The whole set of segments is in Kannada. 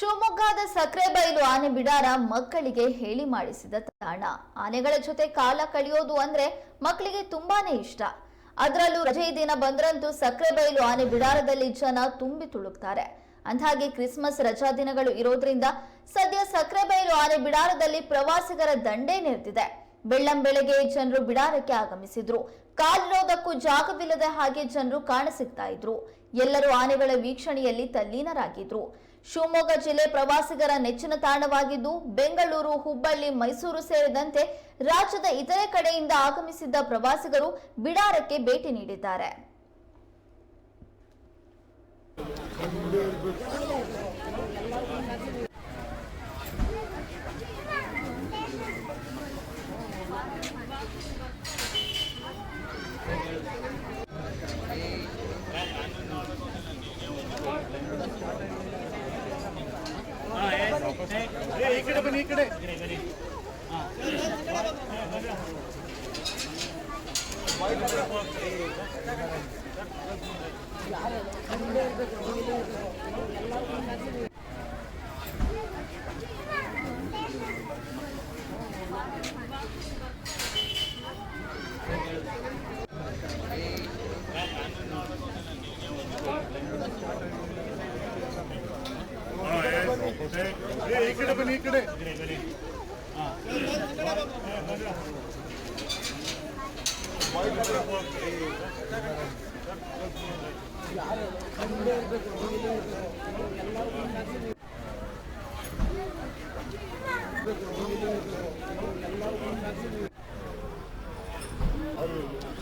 ಶಿವಮೊಗ್ಗದ ಸಕ್ರೆಬೈಲು ಆನೆ ಬಿಡಾರ ಮಕ್ಕಳಿಗೆ ಹೇಳಿ ಮಾಡಿಸಿದ ತಾಣ. ಆನೆಗಳ ಜೊತೆ ಕಾಲ ಕಳೆಯೋದು ಅಂದ್ರೆ ಮಕ್ಕಳಿಗೆ ತುಂಬಾನೇ ಇಷ್ಟ. ಅದರಲ್ಲೂ ರಜೆ ದಿನ ಬಂದ್ರಂತೂ ಸಕ್ರೆಬೈಲು ಆನೆ ಬಿಡಾರದಲ್ಲಿ ಜನ ತುಂಬಿ ತುಳುಕ್ತಾರೆ. ಅಂದ್ಹಾಗೆ ಕ್ರಿಸ್ಮಸ್ ರಜಾ ದಿನಗಳು ಇರೋದ್ರಿಂದ ಸದ್ಯ ಸಕ್ರೆಬೈಲು ಆನೆ ಬಿಡಾರದಲ್ಲಿ ಪ್ರವಾಸಿಗರ ದಂಡೆ ನೆರೆದಿದೆ. ಬೆಳ್ಳಂ ಬೆಳಗ್ಗೆ ಜನರು ಬಿಡಾರಕ್ಕೆ ಆಗಮಿಸಿದ್ರು. ಕಾಲಿರೋದಕ್ಕೂ ಜಾಗವಿಲ್ಲದೆ ಹಾಗೆ ಜನರು ಕಾಣಸಿಗ್ತಾ ಇದ್ರು. ಎಲ್ಲರೂ ಆನೆಗಳ ವೀಕ್ಷಣೆಯಲ್ಲಿ ತಲ್ಲೀನರಾಗಿದ್ರು. ಶಿವಮೊಗ್ಗ ಜಿಲ್ಲೆ ಪ್ರವಾಸಿಗರ ನೆಚ್ಚಿನ ತಾಣವಾಗಿದ್ದು ಬೆಂಗಳೂರು, ಹುಬ್ಬಳ್ಳಿ, ಮೈಸೂರು ಸೇರಿದಂತೆ ರಾಜ್ಯದ ಇತರೆ ಕಡೆಯಿಂದ ಆಗಮಿಸಿದ್ದ ಪ್ರವಾಸಿಗರು ಬಿಡಾರಕ್ಕೆ ಭೇಟಿ ನೀಡಿದ್ದಾರೆ. इकडे पण इकडे. वाईट इकडे पण इकडे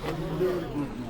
ಎಲ್ಲರೂ